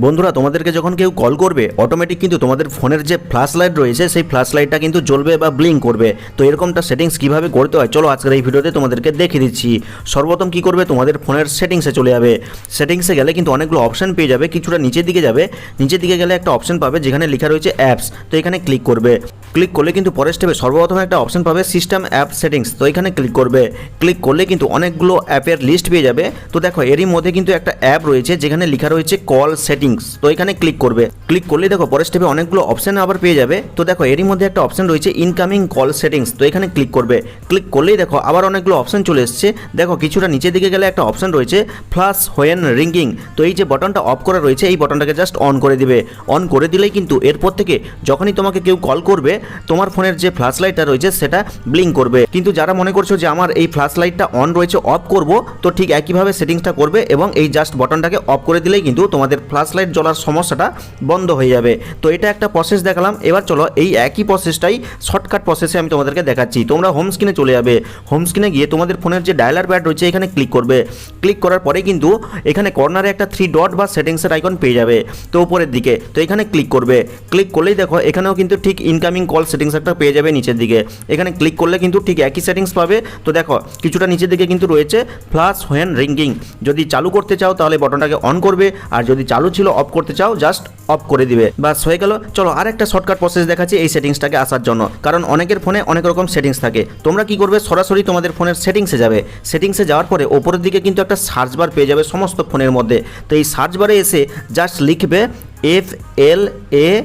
বন্ধুরা, তোমাদেরকে যখন কেউ কল করবে অটোমেটিক কিন্তু তোমাদের ফোনের যে ফ্ল্যাশ লাইট রয়েছে, সেই ফ্ল্যাশ লাইটটা কিন্তু জ্বলবে বা ব্লিঙ্ক করবে। তো এরকমটা সেটিংস কীভাবে করতে হয়? চলো আজকের এই ভিডিওতে তোমাদেরকে দেখিয়ে দিচ্ছি। সর্বপ্রথম কি করবে? তোমাদের ফোনের সেটিংসে চলে যাবে। সেটিংসে গেলে কিন্তু অনেকগুলো অপশন পেয়ে যাবে, কিছুটা নিচের দিকে যাবে। নিচের দিকে গেলে একটা অপশন পাবে, যেখানে লেখা রয়েছে অ্যাপস তো এখানে ক্লিক করবে। ক্লিক করলে কিন্তু পরের স্টেপে সর্বপ্রথম একটা অপশন পাবে সিস্টেম অ্যাপ সেটিংস তো এখানে ক্লিক করবে। ক্লিক করলে কিন্তু অনেকগুলো অ্যাপের লিস্ট পেয়ে যাবে। তো দেখো, এরই মধ্যে কিন্তু একটা অ্যাপ রয়েছে, যেখানে লেখা রয়েছে কল সেটিংস তো এখানে ক্লিক করবে। ক্লিক করলেই দেখো, পরের স্টেপে অনেকগুলো অপশন আবার পেয়ে যাবে। তো দেখো, এরই মধ্যে একটা অপশন রয়েছে ইনকামিং কল সেটিংস তো এখানে ক্লিক করবে। ক্লিক করলেই দেখো, আবার অনেকগুলো অপশন চলে এসছে। দেখো, কিছুটা নিচের দিকে গেলে একটা অপশন রয়েছে ফ্লাশ হোয়েন রিঙ্গিং তো এই যে বটনটা অফ করা রয়েছে, এই বটনটাকে জাস্ট অন করে দিবে। অন করে দিলেই কিন্তু এরপর থেকে যখনই তোমাকে কেউ কল করবে, তোমার ফোনের যে ফ্ল্যাশ লাইটটা রয়েছে, সেটা ব্লিঙ্ক করবে। কিন্তু যারা মনে করছ যে আমার এই ফ্ল্যাশ লাইটটা অন রয়েছে অফ করব, তো ঠিক একইভাবে সেটিংসটা করবে এবং এই জাস্ট বটনটাকে অফ করে দিলেই কিন্তু তোমাদের ফ্ল্যাশ লাইট জ্বলার সমস্যাটা বন্ধ হয়ে যাবে। তো এটা একটা প্রসেস দেখালাম। এবার চলো এই একই প্রসেসটাই শর্টকাট প্রসেসে আমি তোমাদেরকে দেখাচ্ছি। তোমরা হোম স্ক্রিনে চলে যাবে। হোম স্ক্রিনে গিয়ে তোমাদের ফোনের যে ডায়ালার প্যাড রয়েছে, এখানে ক্লিক করবে। ক্লিক করার পরে কিন্তু এখানে কর্নারে একটা থ্রি ডট বা সেটিংসের আইকন পেয়ে যাবে। তো উপরের দিকে। তো এখানে ক্লিক করবে। ক্লিক করলেই দেখো, এখানেও কিন্তু ঠিক ইনকামিং কল সেটিংস একটা পেয়ে যাবে নিচের দিকে। এখানে ক্লিক করলে কিন্তু ঠিক একই সেটিংস পাবে। তো দেখো, কিছুটা নিচের দিকে কিন্তু রয়েছে ফ্লাশ হোয়েন রিঙ্গিং যদি চালু করতে চাও তাহলে বটনটাকে অন করবে। আর যদি চালু ছিল অফ করতে চাও জাস্ট অফ করে দিবে। বাস, হয়ে গেল। চলো আর একটা শর্টকাট প্রসেস দেখাচ্ছি এই সেটিংসটাকে আসার জন্য। কারণ অনেকের ফোনে অনেক রকম সেটিংস থাকে। তোমরা কি করবে? সরাসরি তোমাদের ফোনের সেটিংসে যাবে। সেটিংসে যাওয়ার পরে ওপরের দিকে কিন্তু একটা সার্চ বার পেয়ে যাবে সমস্ত ফোনের মধ্যে। তো এই সার্চ বারে এসে জাস্ট লিখবে F L A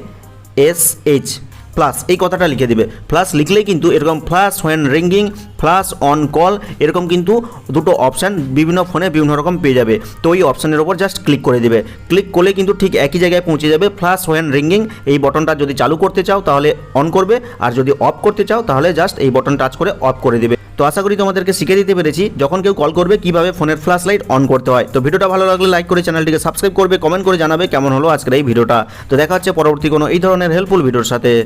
S H plus এই কথাটা লিখে দিবে। প্লাস লিখলেই কিন্তু এরকম flash when ringing flash on call এরকম কিন্তু দুটো অপশান বিভিন্ন ফোনে বিভিন্ন রকম পেয়ে যাবে। তো ওই অপশানের ওপর জাস্ট ক্লিক করে দিবে। ক্লিক করলে কিন্তু ঠিক একই জায়গায় পৌঁছে যাবে ফ্লাশ হোয়েন রিঙ্গিং এই বটনটা যদি চালু করতে চাও তাহলে অন করবে, আর যদি অফ করতে চাও তাহলে জাস্ট এই বটন টাচ করে অফ করে দিবে। তো আশা করি তোমাদেরকে শিখে দিতে পেরেছি, যখন কেউ কল করবে কীভাবে ফোনের ফ্ল্যাশ লাইট অন করতে হয়। তো ভিডিওটা ভালো লাগলে লাইক করে চ্যানেলটিকে সাবস্ক্রাইব করবে কমেন্ট করে জানাবে কেমন হলো আজকের এই ভিডিওটা। তো দেখা হচ্ছে পরবর্তী কোনো এই ধরনের হেল্পফুল ভিডিওর সাথে।